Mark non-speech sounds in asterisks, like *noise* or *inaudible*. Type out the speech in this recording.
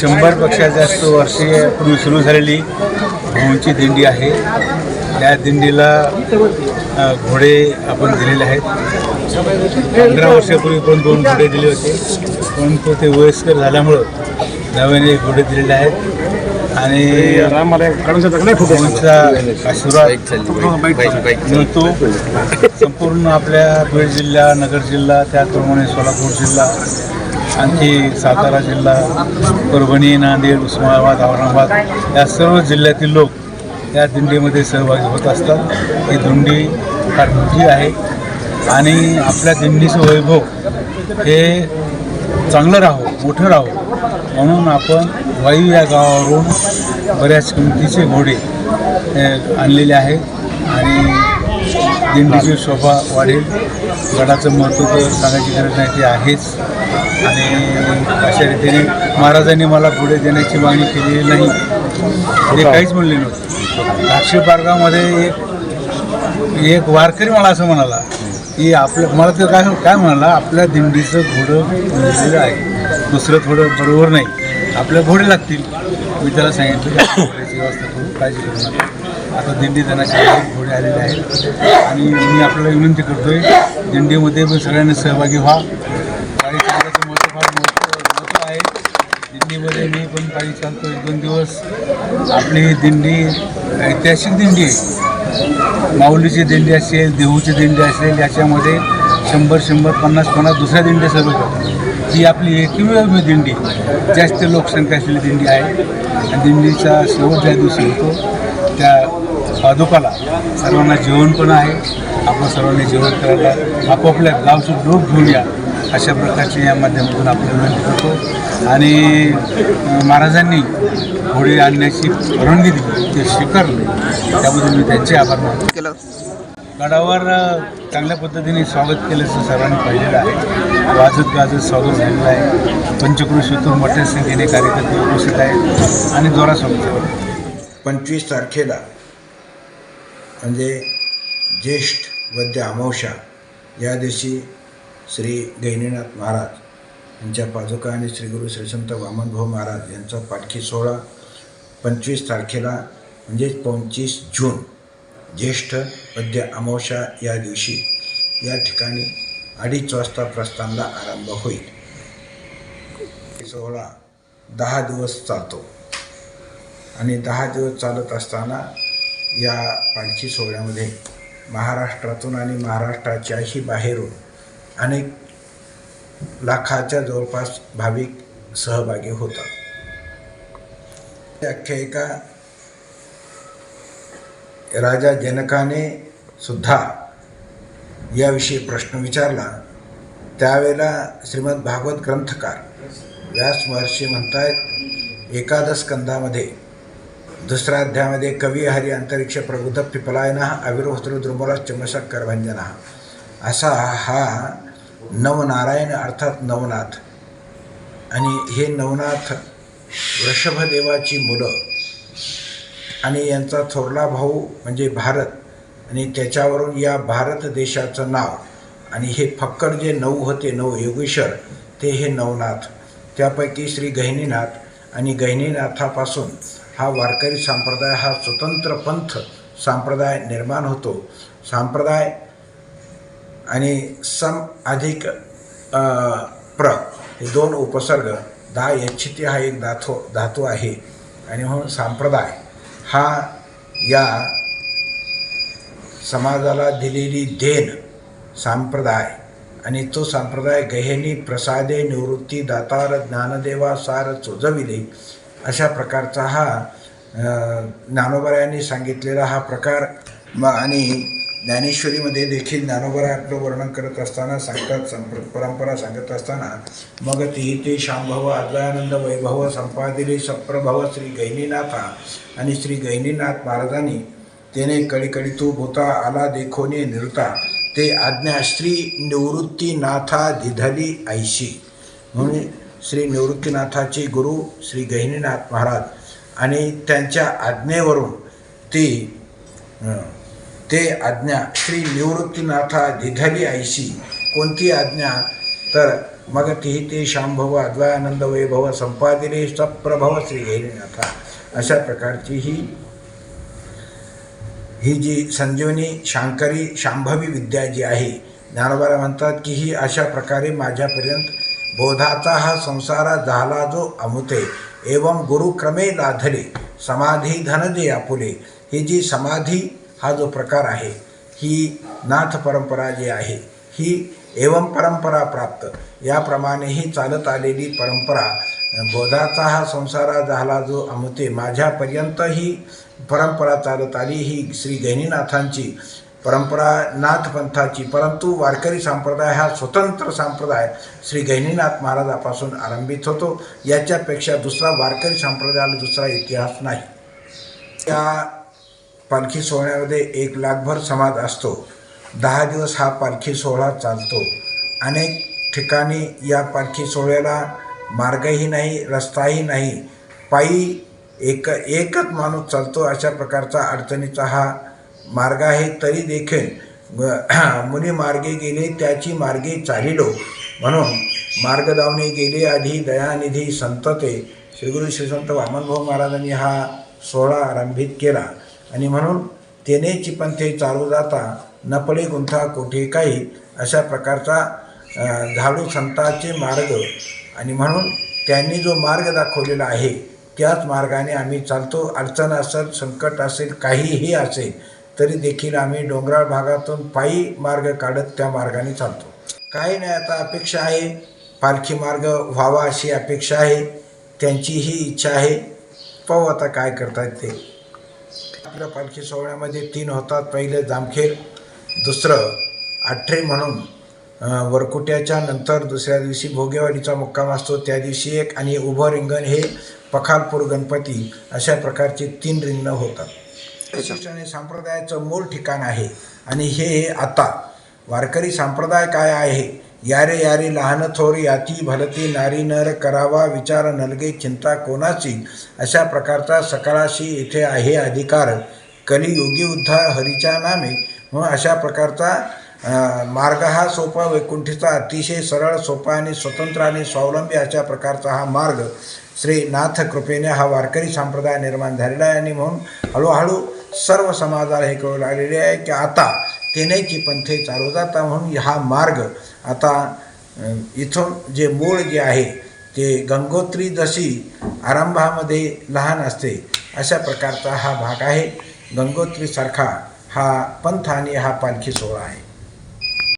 शंभरपेक्षा जास्त वर्षीयपूर्वी सुरू झालेली भाऊंची दिंडी आहे. त्या दिंडीला घोडे आपण दिलेले आहेत. पंधरा वर्षापूर्वी पण दोन घोडे दिले होते. परंतु ते वयस्कर झाल्यामुळं नव्याने घोडे दिलेले आहेत. आणि आशीर्वाद मिळतो. संपूर्ण आपल्या बीड जिल्हा नगर जिल्हा त्याचप्रमाणे सोलापूर जिल्हा आणखी सातारा जिल्हा परभणी नांदेड उस्मानाबाद औरंगाबाद या सर्व जिल्ह्यातील लोक या दिंडीमध्ये सहभागी होत असतात. ही दिंडी फार मोठी आहे आणि आपल्या दिंडीचं वैभव हे चांगलं राहो मोठं राहो म्हणून आपण वायू या गावावरून बऱ्याच किमतीचे घोडे आणलेले आहेत आणि दिंडीची शोभा वाढेल. गडाचं महत्त्व तर सांगायची गरज नाही ते आहेच. आणि अशा रीतीने महाराजांनी मला पुढे देण्याची मागणी केलेली नाही. ते काहीच म्हणले नव्हते. द्राक्षे पार्कामध्ये एक एक वारकरी मला असं म्हणाला की आपलं मला ते काय काय म्हणाला आपल्या दिंडीचं घोडं दिलेलं आहे. दुसरं थोडं बरोबर नाही. आपल्या घोडे लागतील. मी त्याला सांगितलं घोड्याची व्यवस्था करून काळजी करू नका आता दिंडी जाण्याचे घोडे आलेले आहेत. आणि मी आपल्याला विनंती करतोय दिंडीमध्ये पण सगळ्यांनी सहभागी व्हा पायी चालण्याचं महत्त्व फार महत्त्व महत्त्व आहे आपण काही सांगतो चालतो एक दोन दिवस. आपली दिंडी ऐतिहासिक दिंडी आहे. माऊलीची दिंडी असेल देहूची दिंडी असेल याच्यामध्ये शंभर शंभर पन्नास पन्नास दुसऱ्या दिंड्या सर्व ही आपली एकमेव दिंडी. जास्त लोकसंख्या असलेली दिंडी आहे. दिंडीचा शेवट ज्या दिवशी होतो त्या पादुकाला सर्वांना जेवण पण आहे. आपण सर्वांनी जेवण करायला आपापल्या गावचे लोक घेऊन या. अशा प्रकारची या माध्यमातून आपण विनंती करतो. आणि महाराजांनी घोडे आणण्याची परवानगी दिली. ते स्वीकारले. त्याबद्दल मी त्यांचे आभार मानतो. केलं. गडावर चांगल्या पद्धतीने स्वागत केल्याचं सर्वांनी पाहिलेलं आहे. वाजत गाजत स्वागत झालेलं आहे. पंचक्रोशीतून मोठ्या संख्येने कार्यकर्ते उपस्थित आहेत. आणि जोरात स्वागत पंचवीस तारखेला म्हणजे ज्येष्ठ वद्य अमावस्या या दिवशी श्री गहिनीनाथ महाराज यांच्या पादुका आणि श्री गुरु श्रीसंत वामनभाऊ महाराज यांचा पालखी सोहळा पंचवीस तारखेला म्हणजेच पंचवीस जून ज्येष्ठ पद्य अमावस्या या दिवशी या ठिकाणी अडीच वाजता प्रस्थानला आरंभ होईल. सोहळा दहा दिवस चालतो. आणि दहा दिवस चालत असताना या पालखी सोहळ्यामध्ये महाराष्ट्रातून आणि महाराष्ट्राच्याही बाहेरून अनेक लाखाच्या जवळपास भाविक सहभागी होतात. आख्यायिका राजा जनकाने सुद्धा याविषयी प्रश्न विचारला. त्यावेळेला श्रीमद भागवत ग्रंथकार व्यास महर्षी म्हणतायत एकादश स्कंदामध्ये दुसऱ्या अध्यायामध्ये कवी हरी अंतरिक्ष प्रबुद्ध पिपलायना अविरोहत्र द्रुमला चमसा करभंजना असा हा नवनारायण अर्थात नवनाथ. आणि हे नवनाथ वृषभदेवाची मुलं. आणि यांचा थोरला भाऊ म्हणजे भारत. आणि त्याच्यावरून या भारत देशाचं नाव. आणि हे फक्कड जे नऊ होते नऊ योगेश्वर ते हे नवनाथ. त्यापैकी श्री गहिनीनाथ. आणि गहिनीनाथापासून हा वारकरी संप्रदाय हा स्वतंत्र पंथ संप्रदाय निर्माण होतो. संप्रदाय आणि सम अधिक प्र हे दोन उपसर्ग दा यच्छिती हा एक धातू धातू आहे. आणि म्हणून संप्रदाय हा या समाजाला दिलेली देण संप्रदाय. आणि तो संप्रदाय गहेनी प्रसादे निवृत्ती दातार ज्ञानदेवा सार चोजविले अशा प्रकारचा हा ज्ञानोबऱ्यांनी ज्ञानोबरायांनी सांगितलेला हा प्रकार. आणि ज्ञानेश्वरीमध्ये देखील ज्ञानोबराय आपलं वर्णन करत असताना सांगतात संप्र परंपरा सांगत असताना मग ती ते शांभव अद्वयानंद वैभव संपादिले सप्रभव श्री गैनीनाथा आणि श्री गैनीनाथ महाराजांनी तेने कळीकळी तू भूता आला देखोने निरता ते आज्ञा श्री निवृत्तीनाथा दिधली ऐशी. म्हणून श्री निवृत्तीनाथाचे गुरु श्री गहिनीनाथ महाराज आणि त्यांच्या आज्ञेवरून ती ते आज्ञा श्री निवृत्तीनाथा दिधली ऐशी कोणती आज्ञा? तर मग तिही ते शांभव अद्वयानंद वैभव संपादिले सप्रभव श्री गहिनीनाथा अशा प्रकारची ही ही जी संजीवनी शांकरी शांभवी विद्या जी आहे ज्ञानोबाला म्हणतात की ही अशा प्रकारे माझ्यापर्यंत बोधाचा हा संसारा झाला जो अमुते एवं गुरुक्रमे लाधले समाधी धन जे आपुले. ही जी समाधी हा जो प्रकार आहे ही नाथ परंपरा जी आहे ही एवं परंपरा प्राप्त. याप्रमाणेही चालत आलेली परंपरा बोधाचा हा संसारा झाला जो अमते माझ्यापर्यंत ही परंपरा चालत आली ही श्री गहिनीनाथांची परंपरा नाथपंथाची. परंतु वारकरी संप्रदाय हा स्वतंत्र संप्रदाय श्री गहिनीनाथ महाराजापासून आरंभित होतो. याच्यापेक्षा दुसरा वारकरी संप्रदायाला दुसरा इतिहास नाही. त्या पालखी सोहळ्यामध्ये एक लाखभर समाज असतो. दहा दिवस हा पालखी सोहळा चालतो. अनेक ठिकाणी या पालखी सोहळ्याला मार्गही नाही रस्ताही नाही. पायी एक एकच माणूस चालतो अशा प्रकारचा अडचणीचा हा मार्ग आहे. तरी देखील *clears throat* मुनी मार्गे गेले त्याची मार्गे चालिलो. म्हणून मार्ग दावणे गेले आधी दयानिधी संतते. श्रीगुरु श्रीसंत वामनभाऊ महाराजांनी हा सोहळा आरंभित केला. आणि म्हणून तेनेची पंथे चालू जाता नपळे गुंथा कोठे काही अशा प्रकारचा झाडू संताचे मार्ग. आणि म्हणून त्यांनी जो मार्ग दाखवलेला आहे त्याच मार्गाने आम्ही चालतो. अडचण असेल संकट असेल काहीही असेल तरी देखील आम्ही डोंगराळ भागातून पायी मार्ग काढत त्या मार्गाने चालतो. काही नाही आता अपेक्षा आहे. पालखी मार्ग व्हावा अशी अपेक्षा आहे. त्यांची ही इच्छा आहे. पाहू आता काय करतायत ते. आपल्या पालखी सोहळ्यामध्ये तीन होतात. पहिले जामखेर दुसरं आठरे म्हणून वरकुट्याच्या नंतर दुसऱ्या दिवशी भोगेवाडीचा मुक्काम असतो. त्या दिवशी एक आणि उभं रिंगण हे पखालपूर गणपती अशा प्रकारचे तीन रिंगणं होतात. विशिष्ट आणि संप्रदायाचं मूळ ठिकाण आहे. आणि हे आता वारकरी संप्रदाय काय आहे? यारे यारे लहान थोर याती भलती नारी नर करावा विचार नलगे चिंता कोणाची अशा प्रकारचा सकाळाशी इथे आहे अधिकार कलियुगी उद्धार हरीच्या नामे मग अशा प्रकारचा मार्ग हा सोपा वैकुंठीचा अतिशय सरळ सोपा आणि स्वतंत्र आणि स्वावलंबी अशा प्रकारचा हा मार्ग श्री नाथ कृपेने हा वारकरी संप्रदाय निर्माण झालेला आहे आणि म्हणून हळूहळू सर्व समाजाला हे कळू लागलेले आहे की आता तेनेची पंथे चालू जाता म्हणून हा मार्ग आता इथून जे मूळ जे आहे ते गंगोत्री जशी आरंभामध्ये लहान असते अशा प्रकारचा हा भाग आहे. गंगोत्रीसारखा हा पंथ आणि हा पालखी सोहळा आहे.